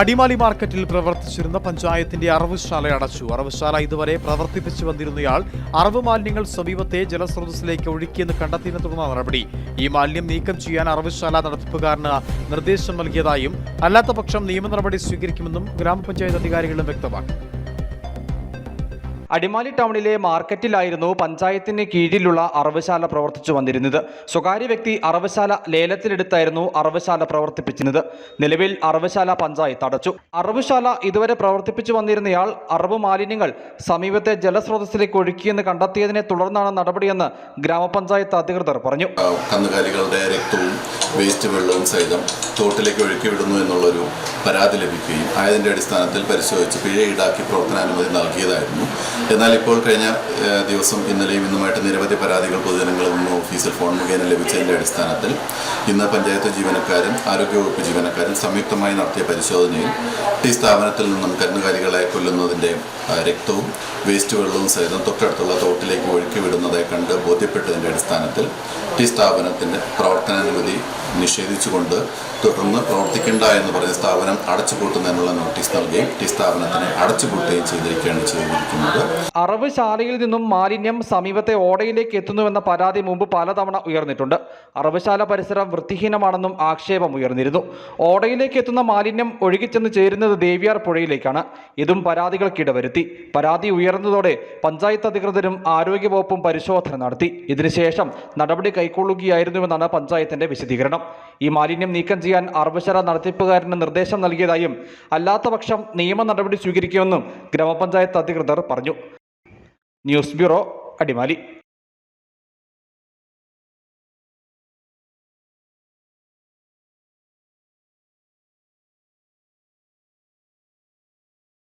അടിമാലി മാർക്കറ്റിൽ പ്രവർത്തിച്ചിരുന്ന പഞ്ചായത്തിന്റെ അറവുശാല അടച്ചു. അറവുശാല ഇതുവരെ പ്രവർത്തിപ്പിച്ചു വന്നിരുന്നയാൾ അറവ് മാലിന്യങ്ങൾ സമീപത്തെ ജലസ്രോതസ്സിലേക്ക് ഒഴുക്കിയെന്ന് കണ്ടെത്തിയതിനെ തുടർന്ന നടപടി. ഈ മാലിന്യം നീക്കം ചെയ്യാൻ അറവുശാല നടത്തിപ്പുകാരന് നിർദ്ദേശം നൽകിയതായും അല്ലാത്തപക്ഷം നിയമ നടപടി സ്വീകരിക്കുമെന്നും ഗ്രാമപഞ്ചായത്ത് അധികാരികളും വ്യക്തമാക്കി. അടിമാലി ടൗണിലെ മാർക്കറ്റിലായിരുന്നു പഞ്ചായത്തിന് കീഴിലുള്ള അറവശാല പ്രവർത്തിച്ചു വന്നിരുന്നത്. സ്വകാര്യ വ്യക്തി അറവശാല ലേലത്തിലെടുത്തായിരുന്നു അറവശാല പ്രവർത്തിപ്പിച്ചിരുന്നത്. നിലവിൽ അറവശാല പഞ്ചായത്ത് അടച്ചു. അറവുശാല ഇതുവരെ പ്രവർത്തിപ്പിച്ചു വന്നിരുന്നയാൾ അറവ് മാലിന്യങ്ങൾ സമീപത്തെ ജലസ്രോതസ്സിലേക്ക് ഒഴുക്കിയെന്ന് കണ്ടെത്തിയതിനെ തുടർന്നാണ് നടപടിയെന്ന് ഗ്രാമപഞ്ചായത്ത് അധികൃതർ പറഞ്ഞു. കന്നുകാലികളുടെ രക്തവും വേസ്റ്റ് വെള്ളവും സഹിതം തോട്ടിലേക്ക് ഒഴുക്കി വിടുന്നു എന്നുള്ളൊരു പരാതി ലഭിക്കുകയും അതിന്റെ അടിസ്ഥാനത്തിൽ പരിശോധിച്ച് പിഴ ഈടാക്കി പ്രവർത്തനാനുമതി നൽകിയതായിരുന്നു. എന്നാൽ ഇപ്പോൾ കഴിഞ്ഞ ദിവസം ഇന്നലെയും ഇന്നുമായിട്ട് നിരവധി പരാതികൾ പൊതുജനങ്ങളിൽ നിന്ന് ഓഫീസിൽ ഫോൺ മുഖേന ലഭിച്ചതിന്റെ അടിസ്ഥാനത്തിൽ ഇന്ന് പഞ്ചായത്ത് ജീവനക്കാരും ആരോഗ്യവകുപ്പ് ജീവനക്കാരും സംയുക്തമായി നടത്തിയ പരിശോധനയിൽ ഈ സ്ഥാപനത്തിൽ നിന്നും കന്നുകാലികളെ കൊല്ലുന്നതിന്റെ രക്തവും വേസ്റ്റ് വെള്ളവും സഹിതം തൊട്ടടുത്തുള്ള തോട്ടിലേക്ക് ഒഴുക്കി വിടുന്നതായി കണ്ട് ബോധ്യപ്പെട്ടതിന്റെ അടിസ്ഥാനത്തിൽ ഈ സ്ഥാപനത്തിന്റെ പ്രവർത്തനാനുമതി നിഷേധിച്ചുകൊണ്ട് തുടർന്ന് പ്രവർത്തിക്കേണ്ട എന്ന് പറഞ്ഞ സ്ഥാപനം അടച്ചുപൂട്ടുന്നതിനുള്ള നോട്ടീസ് നൽകുകയും ടി സ്ഥാപനത്തിന് അടച്ചുപൂട്ടുകയും ചെയ്തിരിക്കുകയാണ് ചെയ്തിരിക്കുന്നത്. അറവുശാലയിൽ നിന്നും മാലിന്യം സമീപത്തെ ഓടയിലേക്ക് എത്തുന്നുവെന്ന പരാതി മുമ്പ് പലതവണ ഉയർന്നിട്ടുണ്ട്. അറവുശാല പരിസരം വൃത്തിഹീനമാണെന്നും ആക്ഷേപം ഉയർന്നിരുന്നു. ഓടയിലേക്ക് എത്തുന്ന മാലിന്യം ഒഴുകിച്ചെന്ന് ചേരുന്നത് ദേവിയാർ പുഴയിലേക്കാണ്. ഇതും പരാതികൾക്കിട വരുത്തി പരാതി ഉയർന്നതോടെ പഞ്ചായത്ത് അധികൃതരും ആരോഗ്യവകുപ്പും പരിശോധന നടത്തി. ഇതിനുശേഷം നടപടി കൈക്കൊള്ളുകയായിരുന്നുവെന്നാണ് പഞ്ചായത്തിന്റെ വിശദീകരണം. ഈ മാലിന്യം നീക്കം ചെയ്യാൻ അറവുശാല നടത്തിപ്പുകാരന് നിർദ്ദേശം നൽകിയതായും അല്ലാത്തപക്ഷം നിയമ നടപടി സ്വീകരിക്കുമെന്നും ഗ്രാമപഞ്ചായത്ത് അധികൃതർ പറഞ്ഞു. News bureau Adimali.